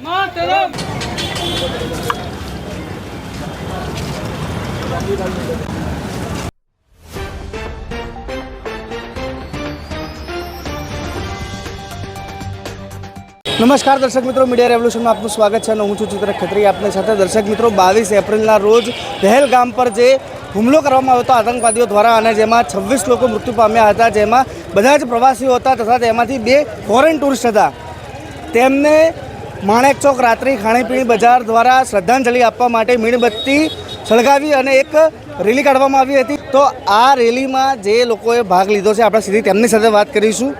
마드럼! નમસ્કાર, દર્શક મિત્રો. મીડિયા રેવલ્યુશનમાં આપનું સ્વાગત છે અને હું છું ચિત્ર ખત્રી. આપની સાથે દર્શક મિત્રો, બાવીસ એપ્રિલના રોજ પહેલગામ પર જે હુમલો કરવામાં આવ્યો હતો, આતંકવાદીઓ દ્વારા, અને જેમાં છવ્વીસ લોકો મૃત્યુ પામ્યા હતા, જેમાં બધા જ પ્રવાસીઓ હતા તથા તેમાંથી બે ફોરેન ટુરિસ્ટ હતા. તેમને માણેક ચોક રાત્રિ ખાણીપીણી બજાર દ્વારા શ્રદ્ધાંજલિ આપવા માટે મીણબત્તી સળગાવી અને એક રેલી કાઢવામાં આવી હતી. તો આ રેલીમાં જે લોકોએ ભાગ લીધો છે, આપણે સીધી તેમની સાથે વાત કરીશું.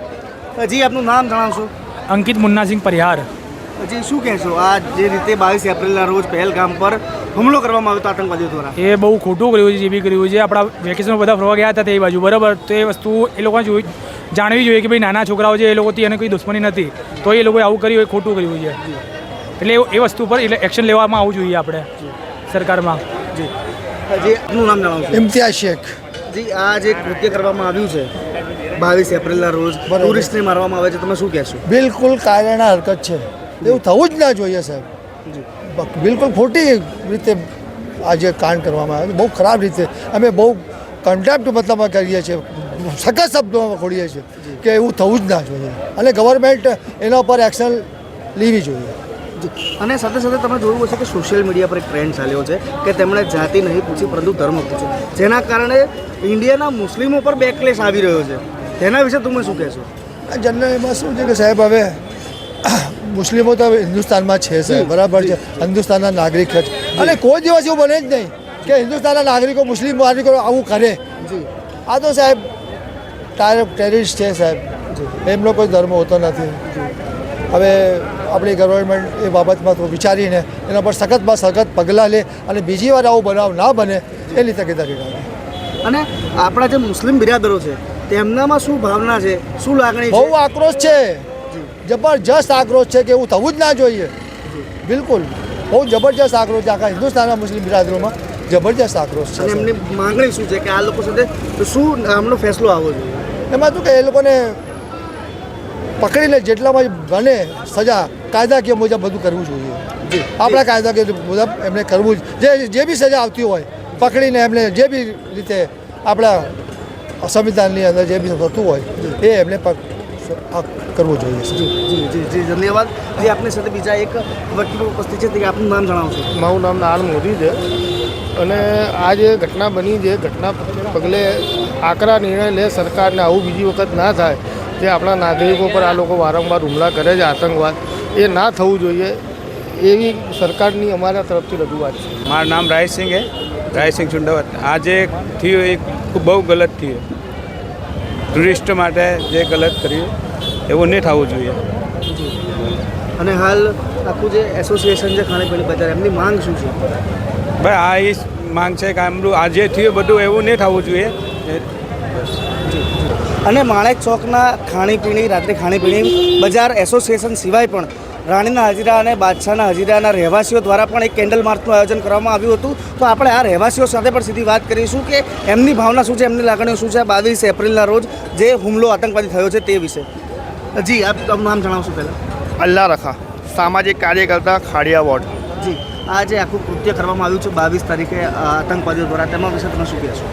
જી, આપનું નામ જણાવશો? અંકિત મુન્નાસિંહ પરિહાર પછી શું કહેશો આ જે રીતે બાવીસ એપ્રિલના રોજ પહેલગામ પર હુમલો કરવામાં આવ્યો હતો આતંકવાદીઓ દ્વારા એ બહુ ખોટું કર્યું છે જે બી કર્યું છે આપણા વેકેશનમાં બધા ફરવા ગયા હતા તે બાજુ બરાબર તો એ વસ્તુ એ લોકોને જોઈ જાણવી જોઈએ કે ભાઈ નાના છોકરાઓ છે એ લોકોથી એને કોઈ દુશ્મની નથી તો એ લોકોએ આવું કર્યું એ ખોટું કર્યું છે એટલે એ- વસ્તુ પર એટલે એક્શન લેવામાં આવવું જોઈએ આપણે સરકારમાં જી જે આપનું નામ જણાવશો ઇમ્તિયાઝ શેખ જી આ જે કૃત્ય કરવામાં આવ્યું છે બાવીસ એપ્રિલના રોજ. ટુરિસ્ટને મારવામાં આવે છે. તમે શું કહેશો? બિલકુલ કાયદાના હરકત છે. એવું થવું જ ના જોઈએ સાહેબ. બિલકુલ ખોટી રીતે આજે કાંડ કરવામાં આવે બહુ ખરાબ રીતે અમે બહુ કન્ટેપ્ટ મતલબમાં કરીએ છીએ. સખત શબ્દોમાં ખોડીએ છીએ કે એવું થવું જ ના જોઈએ. અને ગવર્મેન્ટ એના ઉપર એક્શન લેવી જોઈએ. અને સાથે સાથે તમે જોયું હશે કે સોશિયલ મીડિયા પર એક ટ્રેન્ડ ચાલ્યો છે કે તેમણે જાતિ નહીં પૂછી પરંતુ ધર્મ પૂછ્યું જેના કારણે ઇન્ડિયાના મુસ્લિમો પર બેકલેશ આવી રહ્યો છે. તેના વિશે તમે શું કહેશો? જનરલ એમાં શું છે કે સાહેબ હવે મુસ્લિમો તો હિન્દુસ્તાનમાં છે સાહેબ બરાબર છે. હિન્દુસ્તાનના નાગરિક જ. અને કોઈ દિવસ એવું બને જ નહીં કે હિન્દુસ્તાનના નાગરિકો મુસ્લિમ નાગરિકો આવું કરે. આ તો સાહેબ ટેરિસ્ટ છે સાહેબ. એમનો કોઈ ધર્મ હોતો નથી. હવે આપણી ગવર્મેન્ટ એ બાબતમાં તો વિચારીને એના પર સખતમાં સખત પગલાં લે અને બીજી વાર આવો બનાવ ના બને એની તકેદારી રાખે અને આપણા જે મુસ્લિમ બિરાદરો છે તેમનામાં શું ભાવના છે? શું લાગણી બહુ આક્રોશ છે. જબરજસ્ત આક્રોશ છે કે એવું થવું જ ના જોઈએ. બિલકુલ. બહુ જબરજસ્ત આક્રોશ છે. આખા હિન્દુસ્તાનના મુસ્લિમ બિરાદરોમાં જબરજસ્ત આક્રોશ છે અને એમની માંગણી શું છે કે આ લોકો સાથે શું આમનો ફેસલો આવવો જોઈએ? એમાં શું કે એ લોકોને પકડીને જેટલામાં બને સજા કાયદાકીય મુજબ બધું કરવું જોઈએ. આપણા કાયદાકીય મુજબ એમને કરવું જ જે જે બી સજા આવતી હોય પકડીને એમને જે બી રીતે આપણા સંવિધાનની અંદર જે બી થતું હોય એ એમને પક- આ કરવું જોઈએ જી જી જી જી ધન્યવાદ. જે આપની સાથે બીજા એક વકીલ ઉપસ્થિત છે તે આપનું નામ જણાવશો મારું નામ નાર મોદી છે. અને આ જે ઘટના બની છે ઘટના પગલે આકરા નિર્ણય લે સરકારને આવું બીજી વખત ના થાય જે આપણા નાગરિકો પર આ લોકો વારંવાર હુમલા કરે છે આતંકવાદ એ ના થવું જોઈએ એવી સરકારની અમારા તરફથી રજૂઆત છે. મારું નામ રાયસિંહ હે રાયસિંહ ચુંડાવત. આજે થયું એ ખૂબ બહુ ગલત થયું. ટુરિસ્ટ માટે જે ગલત કર્યું એવું નહીં થવું જોઈએ. અને હાલ આખું જે એસોસિએશન છે ખાણીપીણી બજાર એમની માંગ શું છે? ભાઈ આ એ માંગ છે કે આમનું આજે થયું બધું એવું નહીં થવું જોઈએ. અને માણેક ચોકના ખાણીપીણી રાત્રે ખાણીપીણી બજાર એસોસિએશન સિવાય પણ રાણીના હજીરા અને બાદશાહના હજીરાના રહેવાસીઓ દ્વારા પણ એક કેન્ડલ માર્ચનું આયોજન કરવામાં આવ્યું હતું. તો આપણે આ રહેવાસીઓ સાથે પણ સીધી વાત કરીશું કે એમની ભાવના શું છે એમની લાગણીઓ શું છે બાવીસ એપ્રિલના રોજ જે હુમલો આતંકવાદી થયો છે તે વિશે. જી આપ તમારું નામ જણાવશો પહેલાં. અલ્લાહ રખા સામાજિક કાર્યકર્તા ખાડિયા વોર્ડ. જી આ જે આખું કૃત્ય કરવામાં આવ્યું છે બાવીસ તારીખે આતંકવાદીઓ દ્વારા તેમાં વિશે તમે શું કહેશો?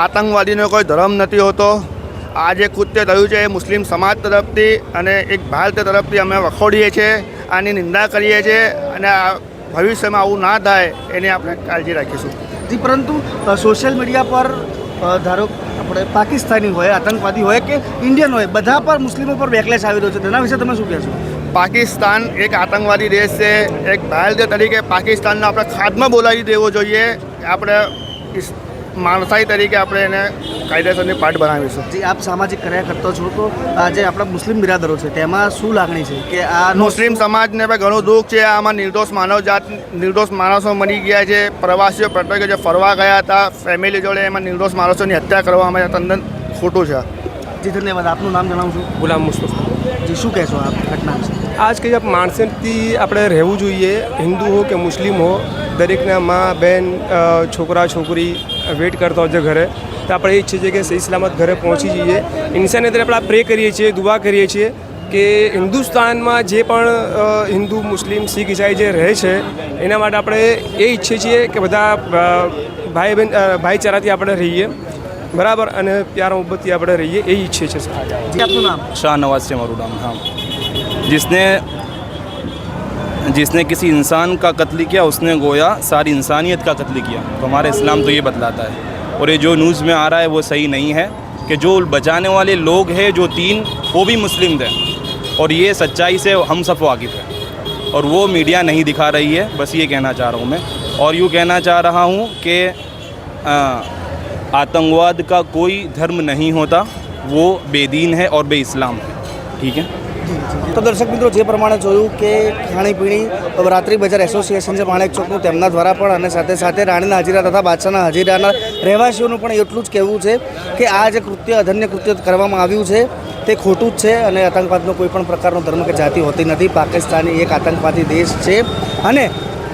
આતંકવાદીનો કોઈ ધર્મ નથી હોતો. આ જે કૃત્ય થયું છે એ મુસ્લિમ સમાજ તરફથી અને એક ભારત તરફથી અમે વખોડીએ છીએ. આની નિંદા કરીએ છીએ અને આ ભવિષ્યમાં આવું ના થાય એની આપણે કાળજી રાખીશું. જી પરંતુ સોશિયલ મીડિયા પર ધારો આપણે પાકિસ્તાની હોય આતંકવાદી હોય કે ઇન્ડિયન હોય બધા પર મુસ્લિમો પર બેકલેશ આવી રહ્યો છે. તેના વિશે તમે શું કહેશો? પાકિસ્તાન એક આતંકવાદી દેશ છે. એક ભારતીય તરીકે પાકિસ્તાનને આપણે ખાદમાં બોલાવી દેવો જોઈએ. આપણે માણસાઈ તરીકે આપણે એને કાયદેસરની પાઠ બનાવીશું. જે આપ સામાજિક કાર્ય કરતો છો તો આજે આપણા મુસ્લિમ બિરાદરો છે તેમાં શું લાગણી છે કે આ મુસ્લિમ સમાજને પણ ઘણું દુઃખ છે આમાં નિર્દોષ માનવ જાત નિર્દોષ માણસો મરી ગયા છે પ્રવાસીઓ પર્યટકો જે ફરવા ગયા હતા ફેમિલી જોડે એમાં નિર્દોષ માણસોની હત્યા કરવામાં તદ્દન ખોટું છે. જી ધન્યવાદ. આપનું નામ જણાવું છું ગુલામ મુસ્તફા. જે શું કહેશો આપ ઘટના વિશે? આજ કે માણસેથી આપણે રહેવું જોઈએ હિન્દુ હો કે મુસ્લિમ હો દરેકના મા બેન છોકરા છોકરી વેઇટ કરતો હોય છે ઘરે, તો આપણે ઈચ્છીએ છીએ કે સહી સલામત ઘરે પહોંચી જઈએ. ઇન્સાની અંદર આપણે પ્રે કરીએ છીએ, દુઆ કરીએ છીએ કે હિન્દુસ્તાનમાં જે પણ હિન્દુ, મુસ્લિમ, શીખ, ઈસાઈ જે રહે છે, એના માટે આપણે એ ઈચ્છીએ છીએ કે બધા ભાઈ બહેન ભાઈચારાથી આપણે રહીએ. બરાબર? અને પ્યાર મોહબ્બતથી આપણે રહીએ, એ ઈચ્છીએ છીએ શાહ નવાઝ છે મારું નામ, હા. જિસને जिसने किसी इंसान का कत्ल किया, उसने गोया, सारी इंसानियत का कत्ल किया। तो हमारा इस्लाम तो ये बतलाता है। और ये जो न्यूज़ में आ रहा है, वो सही नहीं है कि जो बचाने वाले लोग हैं, जो तीन, वो भी मुस्लिम थे और ये सच्चाई से हम सब वाकिफ़ हैं। और वो मीडिया नहीं दिखा रही है, बस ये कहना चाह रहा हूँ मैं। और यूँ कहना चाह रहा हूँ कि आतंकवाद का कोई धर्म नहीं होता, वो बेदीन है और बे इस्लाम है। ठीक है? તો દર્શક મિત્રો, જે પ્રમાણે જોયું કે ખાણીપીણી રાત્રિ બજાર એસોસિએશન છે માણેક ચોકનું, તેમના દ્વારા પણ અને સાથે સાથે રાણીના હાજીરા તથા બાદશાહના હાજીરાના રહેવાસીઓનું પણ એટલું જ કહેવું છે કે આ જે કૃત્ય, અધન્ય કૃત્ય કરવામાં આવ્યું છે, તે ખોટું જ છે અને આતંકવાદનો કોઈ પણ પ્રકારનો ધર્મ કે જાતિ હોતી નથી. પાકિસ્તાની એક આતંકવાદી દેશ છે અને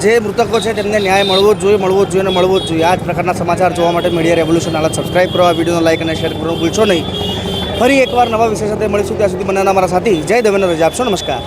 જે મૃતકો છે તેમને ન્યાય મળવો જ જોઈએ, મળવો જ જોઈએ અને મળવો જ જોઈએ. આ જ પ્રકારના સમાચાર જોવા માટે મીડિયા રેવોલ્યુશન હાલત સબસ્ક્રાઇબ કરો. આ વિડીયોને લાઇક અને શેર કરવાનું ભૂલશો નહીં. ફરી એકવાર નવા વિષય સાથે મળીશું. ત્યાં સુધી મને મારા સાથી. જય દેવેન્દ્ર રજા આપશો નમસ્કાર.